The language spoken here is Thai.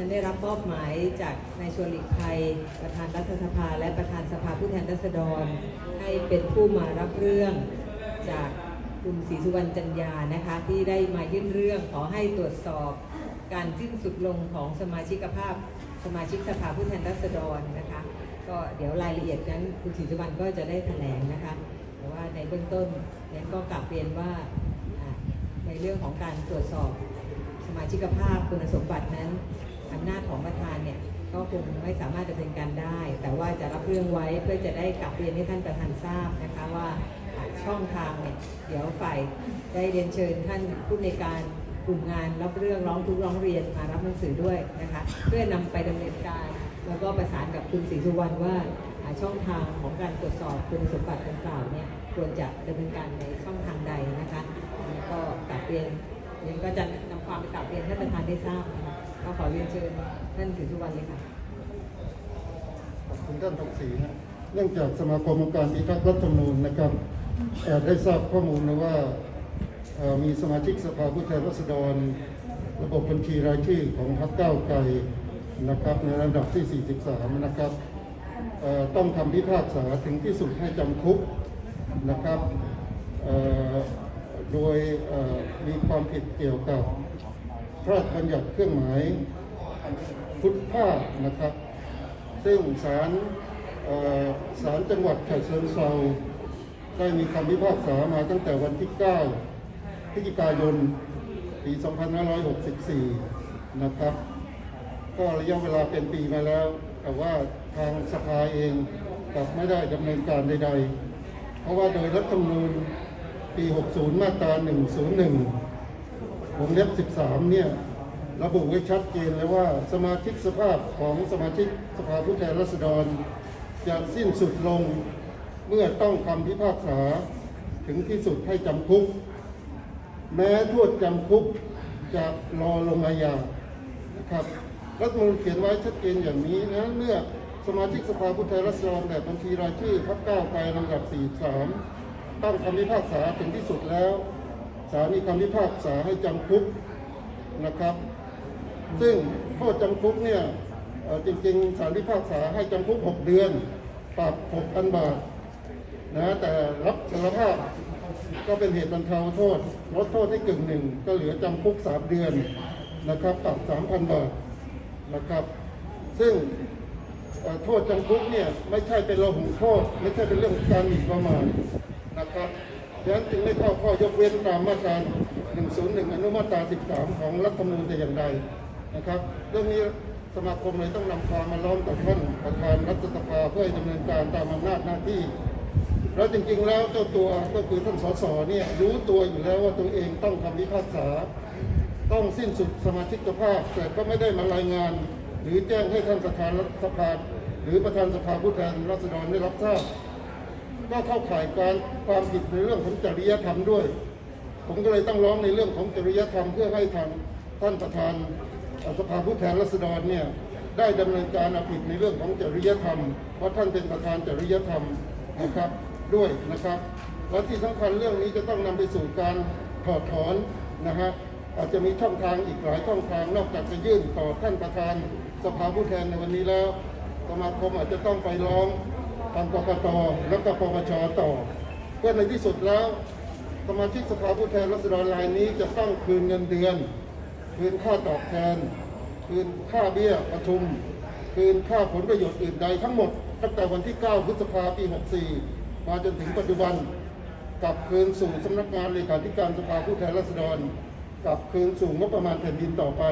ฉันได้รับมอบหมายจากนายชวนหลีกภัย ประธานรัฐสภา และประธานสภาผู้แทนราษฎร ให้เป็นผู้มารับเรื่องจากคุณศรีสุวรรณจันยานะคะ ที่ได้มายื่นเรื่องขอให้ตรวจสอบการสิ้นสุดลงของสมาชิกภาพ สมาชิกสภาผู้แทนราษฎรนะคะ ก็เดี๋ยวรายละเอียดนั้นคุณศรีสุวรรณก็จะได้แถลงนะคะ แต่ว่าในเบื้องต้นนั้นก็กลับเรียนว่าอ่าในเรื่องของการตรวจสอบสมาชิกภาพคุณสมบัตินั้น อำนาจของประธานเนี่ยก็คงไม่สามารถดำเนินการได้ แต่ว่าจะรับเรื่องไว้เพื่อจะได้กลับเรียนให้ท่านประธานทราบนะคะว่าช่องทางเนี่ยเดี๋ยวฝ่ายได้เรียนเชิญท่านผู้ในการกลุ่มงานรับเรื่องร้องทุกข์ร้องเรียนมารับหนังสือด้วยนะคะเพื่อนำไปดำเนินการ แล้วก็ประสานกับคุณศรีสุวรรณว่าช่องทางของการตรวจสอบคุณสมบัติดังกล่าวเนี่ยควรจะดำเนินการในช่องทางใดนะคะแล้วก็กลับเรียนเรียนก็จะนำความไปกลับเรียนท่านประธานได้ทราบนะคะ ก็ขอเรียนเชิญท่านถือสุกวรรณเลยค่ะ ขอบคุณท่านทองศรีนะเนื่องจากสมาคมองค์การพิทักษ์รัฐธรรมนูญนะครับเอ่อได้ทราบข้อมูลนะว่ามีสมาชิกสภาผู้แทนราษฎร ระบบบัญชีรายชื่อของพรรคก้าวไกลนะครับในระดับที่ 43 นะครับต้องทำพิพากษาถึงที่สุดให้จำคุกนะครับโดยมีความผิดเกี่ยวกับ พระราชบัญญัติเครื่องหมายพุทธาพนะครับ ซึ่งศาลศาลจังหวัดฉะเชิงเทราได้มีคำพิพากษามาตั้งแต่วันที่ 9 พฤศจิกายน ปี 2564 นะครับ ก็ระยะเวลาเป็นปีมาแล้ว แต่ว่าทางสภาเองกลับไม่ได้ดำเนินการใด ๆ เพราะว่าโดยรัฐธรรมนูญปี 60 มาตรา 101 วงเล็บ 13 เนี่ย ระบุไว้ชัดเจนเลยว่าสมาชิกสภาพของสมาชิกสภาผู้แทนราษฎร จะสิ้นสุดลงเมื่อต้องคำพิพากษาถึงที่สุดให้จำคุก แม้โทษจำคุกจะรอลงอาญานะครับรัฐมนูญเขียนไว้ชัดเจนอย่างนี้นะเมื่อสมาชิกสภาผู้แทนราษฎรแบบบัญชีรายชื่อพรรคก้าไกลลำดับ 43 ตั้งคำพิพากษาถึงที่สุดแล้ว ศาลมีคำพิพากษาให้จำคุกนะครับ ซึ่งโทษจำคุกเนี่ยจริงๆศาลพิพากษาให้จำคุก 6 เดือน ปรับ 6,000 บาทนะแต่รับสารภาพก็เป็นเหตุบรรเทาโทษลดโทษให้กึ่งหนึ่งก็เหลือจำคุก 3 เดือนนะครับปรับ 3,000 บาทนะครับ ซึ่งโทษจำคุกเนี่ยไม่ใช่เป็นระหุโทษ ไม่ใช่เป็นเรื่องของการหมิ่นประมาทนะครับ ดังนั้นจึงไม่เข้าข้อยกเว้นตามมาตรา 101 อนุมาตรา 13 ของรัฐธรรมนูญแต่อย่างใดนะครับเรื่องนี้สมาคมเลยต้องนำความมาร้องต่อท่านประธานรัฐสภาเพื่อดำเนินการตามอำนาจหน้าที่ แล้วจริงๆแล้วเจ้าตัวก็คือท่านสสเนี่ยรู้ตัวอยู่แล้วว่าตัวเองต้องคำพิพากษา ต้องสิ้นสุดสมาชิกภาพ แต่ก็ไม่ได้มารายงาน หรือแจ้งให้ท่านประธานรัฐสภาหรือประธานสภาผู้แทนราษฎรได้รับทราบ ก็เข้าข่ายการความผิดในเรื่องของจริยธรรมด้วย ผมก็เลยต้องร้องในเรื่องของจริยธรรมเพื่อให้ทางท่านประธานสภาผู้แทนราษฎรเนี่ยได้ดำเนินการเอาผิดในเรื่องของจริยธรรม เพราะท่านเป็นประธานจริยธรรมนะครับด้วยนะครับและที่สำคัญเรื่องนี้จะต้องนำไปสู่การถอดถอนนะฮะอาจจะมีช่องทางอีกหลายช่องทางนอกจากจะยื่นต่อท่านประธานสภาผู้แทนในวันนี้แล้วสมาคมอาจจะต้องไปร้อง ทางกกตและก็ปปชต่อ เพื่อในที่สุดแล้ว สมาชิกสภาผู้แทนราษฎรรายนี้จะต้องคืนเงินเดือน คืนค่าตอบแทน คืนค่าเบี้ยประชุม คืนค่าผลประโยชน์อื่นใดทั้งหมด ตั้งแต่วันที่ 9 พฤษภาปี 64 มาจนถึงปัจจุบันกลับคืนสู่สำนักงานเลขาธิการสภาผู้แทนราษฎรกลับคืนสู่งบประมาณแผ่นดินต่อไป